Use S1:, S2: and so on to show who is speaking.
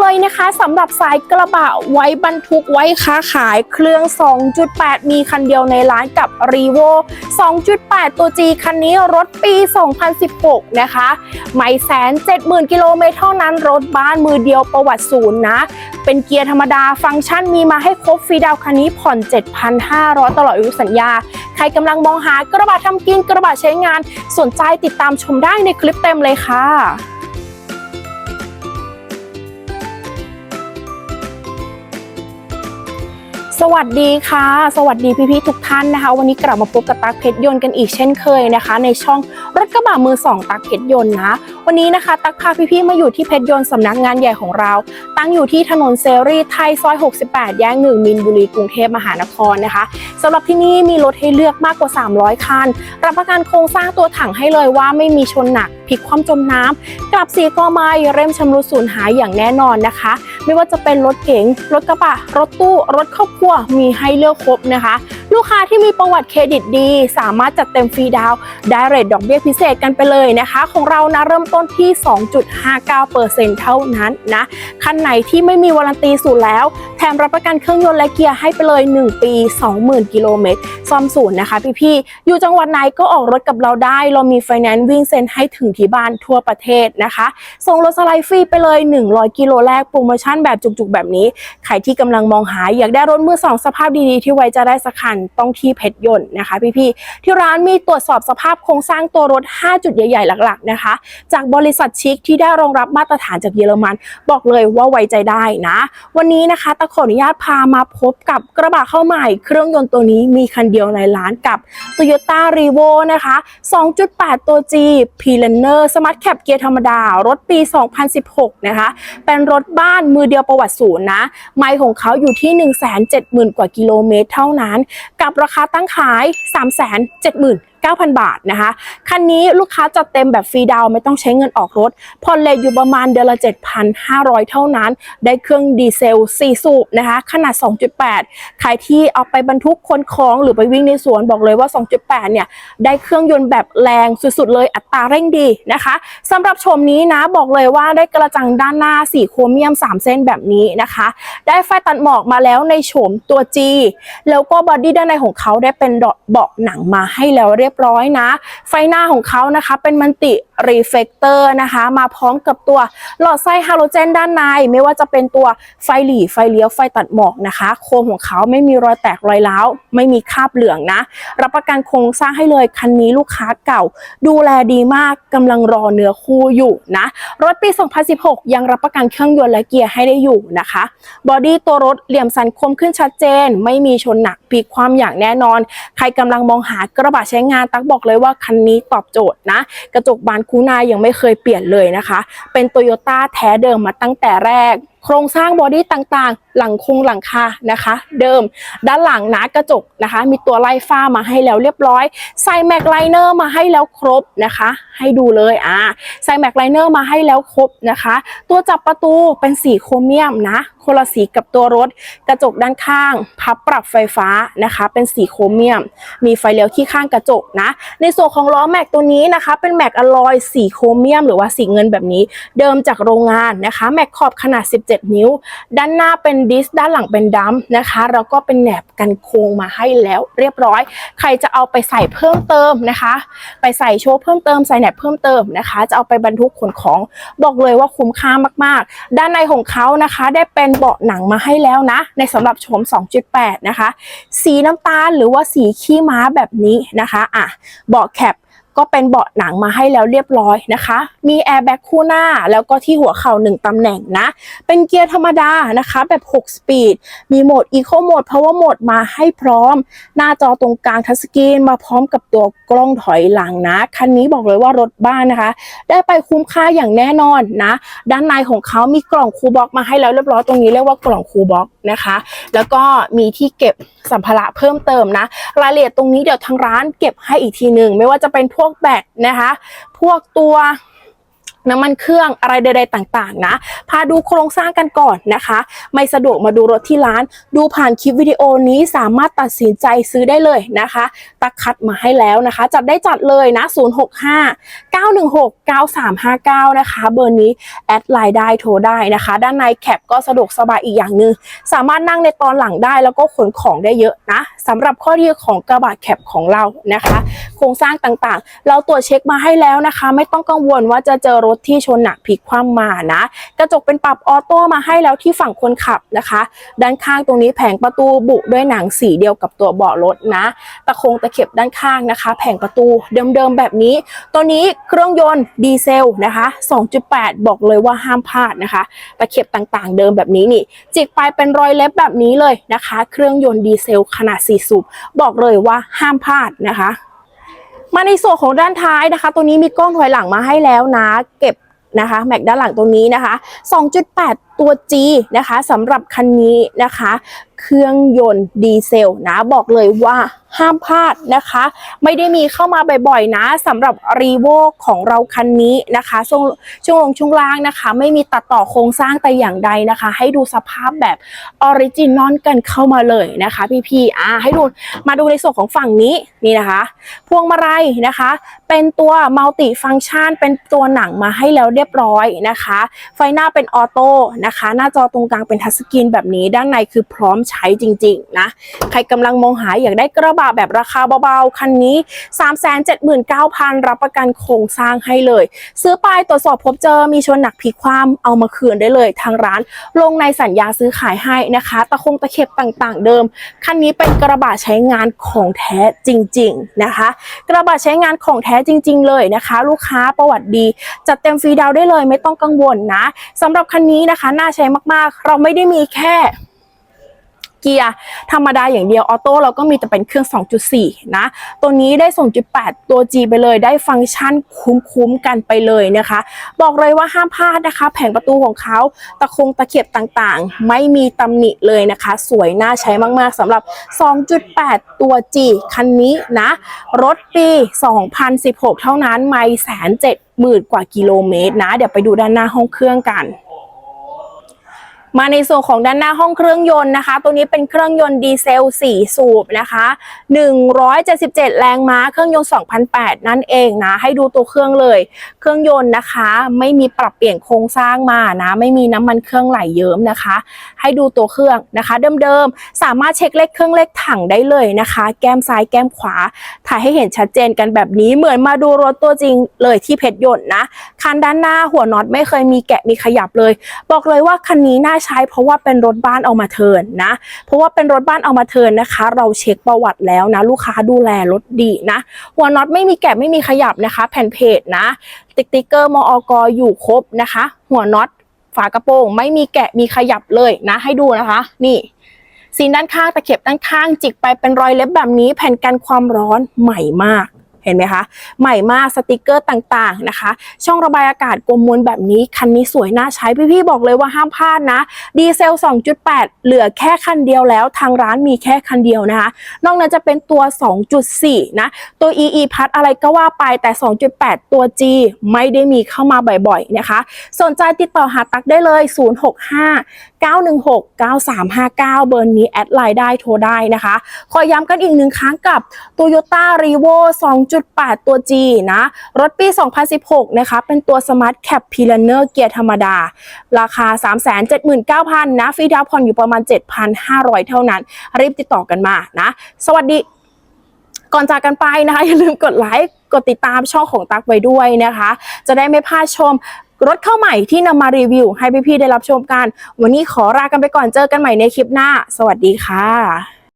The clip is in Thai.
S1: เลยนะคะสำหรับสายกระบะไว้บรรทุกไว้ค้าขายเครื่อง 2.8 มีคันเดียวในร้านกับ r e v o 2.8 ตัว G คันนี้รถปี 2016 นะคะไม่แสน70,000กิโลเมตรเท่านั้นรถบ้านมือเดียวประวัติศูนย์นะ เป็นเกียร์ธรรมดาฟังก์ชันมีมาให้ครบฟรีดาวคันนี้ผ่อน 7,500 ตลอดอายุสัญญา ใครกำลังมองหากระบะทำกินกระบะใช้งาน สนใจติดตามชมได้ในคลิปเต็มเลยค่ะ สวัสดีค่ะ สวัสดีพี่ๆทุกท่านนะคะ วันนี้กลับมาพบกับตักเพชรยนต์กันอีกเช่นเคยนะคะ ในช่องรถกระบะมือสองตักเพชรยนต์นะวันนี้นะคะ ตักพาพี่ๆมาอยู่ที่เพชรยนต์สำนักงานใหญ่ของเรา ตั้งอยู่ที่ถนนเซรีไทยซอย 68 แยกหนึ่งมินบุรีกรุงเทพมหานครนะคะสำหรับที่นี่มีรถให้เลือกมากกว่า 300 คัน รับประกันโครงสร้างตัวถังให้เลยว่าไม่มีชนหนักพลิกคว่ำจมน้ำกลับสีกอไม้เร่มชำรุดสูญหายอย่างแน่นอนนะคะ ไม่ว่าจะเป็นรถเก๋งรถกระบะรถตู้ รถครอบครัวมีให้เลือกครบนะคะ ลูกค้าที่มีประวัติเครดิตดี สามารถจัดเต็มฟรีดาวได้เรทดอกเบี้ยพิเศษกันไปเลยนะคะ ของเรานะเริ่มต้นที่ 2.59%เท่านั้นนะคันไหนที่ไม่มีวารันตีศูนย์แล้ว แถมรับประกันเครื่องยนต์และเกียร์ให้ไปเลย 1 ปี 20,000 กิโลเมตรซ่อมศูนย์นะคะพี่ๆอยู่จังหวัดไหนก็ออกรถกับเราได้ เรามีไฟแนนซ์วิ่งเซ็นให้ถึงที่บ้านทั่วประเทศนะคะส่งรถสไลด์ฟรีไปเลย 100 กิโลแรกโปรโมชั่นแบบจุกๆแบบนี้ ใครที่กำลังมองหาอยากได้รถมือสองสภาพดีๆ ที่ไว้จะได้สักคันต้องที่เพชรยนต์นะคะ พี่ๆที่ร้านมีตรวจสอบสภาพโครงสร้างตัวรถ 5 จุดใหญ่ๆ หลักๆนะคะ จากบริษัทชิคที่ได้รองรับมาตรฐานจากเยอรมัน บอกเลยว่าไว้ใจได้นะ วันนี้นะคะตะขออนุญาตพามาพบกับกระบะเข้าใหม่ เครื่องยนต์ตัวนี้มีคันเดียวในร้านกับ Toyota r e v o นะคะ 2.8 ตัว G p l a n n e r Smart Cap เกียร์ธรรมดารถปี 2016 นะคะ เป็นรถบ้านมือเดียวประวัติศูนย์นะ ไมล์ของเขาอยู่ที่ 170,000 กว่ากิโลเมตรเท่านั้น กับราคาตั้งขาย 370,000 9,000 บาทนะคะคันนี้ลูกค้าจัดเต็มแบบฟรีดาวไม่ต้องใช้เงินออกรถผ่อนเลยอยู่ประมาณเดือนละ 7,500 เท่านั้น ได้เครื่องดีเซล 4 สูบนะคะขนาด 2.8 ใครที่เอาไปบรรทุกคนของหรือไปวิ่งในสวนบอกเลยว่า 2.8 เนี่ย ได้เครื่องยนต์แบบแรงสุดๆ เลยอัตราเร่งดีนะคะสำหรับชมนี้นะบอกเลยว่าได้กระจังด้านหน้าสีโครเมียม 3 เส้นแบบนี้นะคะ ได้ไฟตัดหมอกมาแล้วในโฉมตัว G แล้วก็บอดี้ด้านในของเขาได้เป็นเบาะหนังมาให้แล้วเรียบร้อยนะ ไฟหน้าของเขานะคะ เป็นมันติรีเฟกเตอร์นะคะ มาพร้อมกับตัวหลอดไส้ฮาโลเจนด้านใน ไม่ว่าจะเป็นตัวไฟหลีไฟเลี้ยวไฟตัดหมอกนะคะ โคมของเขาไม่มีรอยแตกรอยร้าวไม่มีคราบเหลืองนะ รับประกันโครงสร้างให้เลยคันนี้ลูกค้าเก่า ดูแลดีมากกำลังรอเนื้อคู่อยู่นะ รถปี 2016 ยังรับประกันเครื่องยนต์และเกียร์ให้ได้อยู่นะคะบอดี้ตัวรถเหลี่ยมสันคมขึ้นชัดเจน ไม่มีชนหนักพลิกความอย่างแน่นอน ใครกำลังมองหากระบะใช้งานตักบอกเลยว่าคันนี้ตอบโจทย์นะ กระจกบานคูนายังไม่เคยเปลี่ยนเลยนะคะ เป็นโตโยต้าแท้เดิมมาตั้งแต่แรก โครงสร้างบอดี้ต่างๆ หลังคงหลังคานะคะ เดิม ด้านหลังนะกระจกนะคะ มีตัวไล่ฟ้ามาให้แล้วเรียบร้อย ใส่แม็กไลเนอร์มาให้แล้วครบนะคะ ให้ดูเลยอ่าใส่แม็กไลเนอร์มาให้แล้วครบนะคะ ตัวจับประตูเป็นสีโครเมียมนะคนละสีกับตัวรถ กระจกด้านข้าง พับปรับไฟฟ้านะคะ เป็นสีโครเมียม มีไฟเลี้ยวที่ข้างกระจกนะ ในส่วนของล้อแม็กตัวนี้นะคะ เป็นแม็กอลลอยสีโครเมียม หรือว่าสีเงินแบบนี้ เดิมจากโรงงานนะคะ แม็กขอบขนาด 17นิ้ว ด้านหน้าเป็นดิสด้านหลังเป็นดัมนะคะแล้วก็เป็นแหนบกันโค้งมาให้แล้วเรียบร้อย ใครจะเอาไปใส่เพิ่มเติมนะคะ ไปใส่โชว์เพิ่มเติมใส่แหนบเพิ่มเติมนะคะ จะเอาไปบรรทุกขนของบอกเลยว่าคุ้มค่ามากๆ ด้านในของเขานะคะ ได้เป็นเบาะหนังมาให้แล้วนะ ในสำหรับโฉม 2.8 นะคะ สีน้ำตาลหรือว่าสีขี้ม้าแบบนี้นะคะอะเบาะแคป ก็เป็นเบาะหนังมาให้แล้วเรียบร้อยนะคะ มีแอร์แบ็กคู่หน้าแล้วก็ที่หัวเข่า1ตำแหน่งนะ เป็นเกียร์ธรรมดานะคะ แบบ 6 สปีด มีโหมด Eco Mode Power Mode มาให้พร้อม หน้าจอตรงกลางทัชสกรีนมาพร้อมกับตัวกล้องถอยหลังนะ คันนี้บอกเลยว่ารถบ้านนะคะ ได้ไปคุ้มค่าอย่างแน่นอนนะ ด้านในของเขามีกล่องคูบ็อกมาให้แล้วเรียบร้อยตรงนี้เรียกว่ากล่องคูบ็อกนะคะ แล้วก็มีที่เก็บสัมภาระเพิ่มเติมนะ รายละเอียดตรงนี้เดี๋ยวทางร้านเก็บให้อีกทีหนึ่งไม่ว่าจะเป็นพวกกแบตนะคะ พวกตัว น้ำมันเครื่องอะไรใดๆต่างๆนะ พาดูโครงสร้างกันก่อนนะคะ ไม่สะดวกมาดูรถที่ร้าน ดูผ่านคลิปวิดีโอนี้สามารถตัดสินใจซื้อได้เลยนะคะตักคัดมาให้แล้วนะคะ จัดได้จัดเลยนะ 065 916 9359 นะคะ เบอร์นี้แอดไลน์ได้โทรได้นะคะ ด้านในแคปก็สะดวกสบายอีกอย่างหนึ่งสามารถนั่งในตอนหลังได้แล้วก็ขนของได้เยอะนะสำหรับข้อดีของกระบะแคปของเรานะคะ โครงสร้างต่างๆ เราตรวจเช็คมาให้แล้วนะคะ ไม่ต้องกังวลว่าจะเจอรถที่ชนหนักพลิกคว่ำมานะ กระจกเป็นปรับออโต้มาให้แล้วที่ฝั่งคนขับนะคะ ด้านข้างตรงนี้แผงประตูบุด้วยหนังสีเดียวกับตัวเบาะรถนะ ตะคงตะเข็บด้านข้างนะคะ แผงประตูเดิมๆแบบนี้ ตัวนี้เครื่องยนต์ดีเซลนะคะ 2.8 บอกเลยว่าห้ามพลาดนะคะ ตะเข็บต่างๆ เดิมแบบนี้นี่ จิกไปเป็นรอยเล็บแบบนี้เลยนะคะ เครื่องยนต์ดีเซลขนาด4สูบบอกเลยว่าห้ามพลาดนะคะ มาในส่วนของด้านท้ายนะคะ ตัวนี้มีกล้องถอยหลังมาให้แล้วนะ เก็บนะคะแม็กด้านหลังตัวนี้นะคะ 2.8 ตัว G นะคะสำหรับคันนี้นะคะ เครื่องยนต์ดีเซลนะบอกเลยว่าห้ามพลาดนะคะ ไม่ได้มีเข้ามาบ่อยๆนะสำหรับรีโวของเราคันนี้นะคะช่วงช่วงลงช่วงล่างนะคะ ไม่มีตัดต่อโครงสร้างแต่อย่างใดนะคะ ให้ดูสภาพแบบออริจินอลกันเข้ามาเลยนะคะ พี่ๆอ่าให้ดูมาดูในส่วนของฝั่งนี้นี่นะคะ พวงมาลัยนะคะ เป็นตัวมัลติฟัง c t ชันเป็นตัวหนังมาให้แล้วเรียบร้อยนะคะ ไฟหน้าเป็นออโต้นะคะ หน้าจอตรงกลางเป็นทัชสกรีนแบบนี้ด้านในคือพร้อมใช้จริงๆนะ ใครกำลังมองหาอยากได้กระบะแบบราคาเบาๆ คันนี้ 379,000 รับประกันโครงสร้างให้เลย ซื้อไปตรวจสอบพบเจอมีชนหนักพลิกความเอามาคืนได้เลย ทางร้านลงในสัญญาซื้อขายให้นะคะ ตะคงตะเข็บต่างๆ เดิม คันนี้เป็นกระบะใช้งานของแท้จริงๆนะคะ กระบะใช้งานของแท้จริง ๆ เลยนะคะ ลูกค้าประวัติดี จัดเต็มฟรีดาวได้เลยไม่ต้องกังวลนะสำหรับคันนี้นะคะ น่าใช้มากๆ เราไม่ได้มีแค่ เกียร์ธรรมดาอย่างเดียวออโต้เราก็มีแต่เป็นเครื่อง 2.4 นะ ตัวนี้ได้ 2.8 ตัว G ไปเลยได้ฟังก์ชันคุ้มๆกันไปเลยนะคะ บอกเลยว่าห้ามพลาดนะคะ แผงประตูของเขาตะคงตะเข็บต่างๆ ไม่มีตำหนิเลยนะคะ สวยน่าใช้มากๆสำหรับ 2.8 ตัว G คันนี้นะ รถปี 2016 เท่านั้นไม่แสนเจ็ดหมื่นกว่ากิโลเมตรนะ เดี๋ยวไปดูด้านหน้าห้องเครื่องกัน มาในส่วนของด้านหน้าห้องเครื่องยนต์นะคะ ตัวนี้เป็นเครื่องยนต์ดีเซล 4 สูบนะคะ 177 แรงม้า เครื่องยนต์ 2008 นั่นเองนะ ให้ดูตัวเครื่องเลย เครื่องยนต์นะคะ ไม่มีปรับเปลี่ยนโครงสร้างมานะ ไม่มีน้ำมันเครื่องไหลเยิ้มนะคะ ให้ดูตัวเครื่องนะคะ เดิมๆ สามารถเช็คเลขเครื่องเลขถังได้เลยนะคะ แก้มซ้ายแก้มขวา ถ่ายให้เห็นชัดเจนกันแบบนี้ เหมือนมาดูรถตัวจริงเลยที่เพชรยนต์นะ คันด้านหน้าหัวน็อตไม่เคยมีแกะมีขยับเลย บอกเลยว่าคันนี้น่าใช้เพราะว่าเป็นรถบ้านเอามาเทินนะ เพราะว่าเป็นรถบ้านเอามาเทินนะคะ เราเช็คประวัติแล้วนะ ลูกค้าดูแลรถดีนะหัวน็อตไม่มีแกะไม่มีขยับนะคะ แผ่นเพจนะติ๊กติ๊กเกอร์มอกอยู่ครบนะคะ หัวน็อตฝากระโปรง ไม่มีแกะมีขยับเลยนะ ให้ดูนะคะ นี่ซีนด้านข้างตะเข็บด้านข้างจิกไปเป็นรอยเล็บแบบนี้ แผ่นกันความร้อนใหม่มาก เห็นไหมคะใหม่มากสติกเกอร์ต่างๆนะคะ ช่องระบายอากาศกลมมวลแบบนี้ คันนี้สวยน่าใช้พี่ๆบอกเลยว่าห้ามพลาดนะ ดีเซล 2.8 เหลือแค่คันเดียวแล้ว ทางร้านมีแค่คันเดียวนะคะ นอกนั้นจะเป็นตัว 2.4 นะ ตัว EE พัดอะไรก็ว่าไปแต่ 2.8 ตัว G ไม่ได้มีเข้ามาบ่อยๆนะคะ สนใจติดต่อหาตักได้เลย 065 916 9359 เบอร์นี้แอดไลน์ได้โทรได้นะคะ ขอย้ำกันอีกหนึ่งครั้งกับ Toyota r e v o 2.8 8 ตัว G นะ รถปี 2016 นะคะ เป็นตัว Smart Cap p i l a n e r เกียร์ธรรมดา ราคา 379,000 นะ ฟรีดาวน์ผ่อนอยู่ประมาณ 7,500 เท่านั้น รีบติดต่อกันมานะ สวัสดีก่อนจากกันไปนะคะ อย่าลืมกดไลค์กดติดตามช่องของตักไว้ด้วยนะคะ จะได้ไม่พลาดชมรถเข้าใหม่ที่นำมารีวิว ให้พี่ๆได้รับชมกัน วันนี้ขอลากันไปก่อนเจอกันใหม่ในคลิปหน้า สวัสดีค่ะ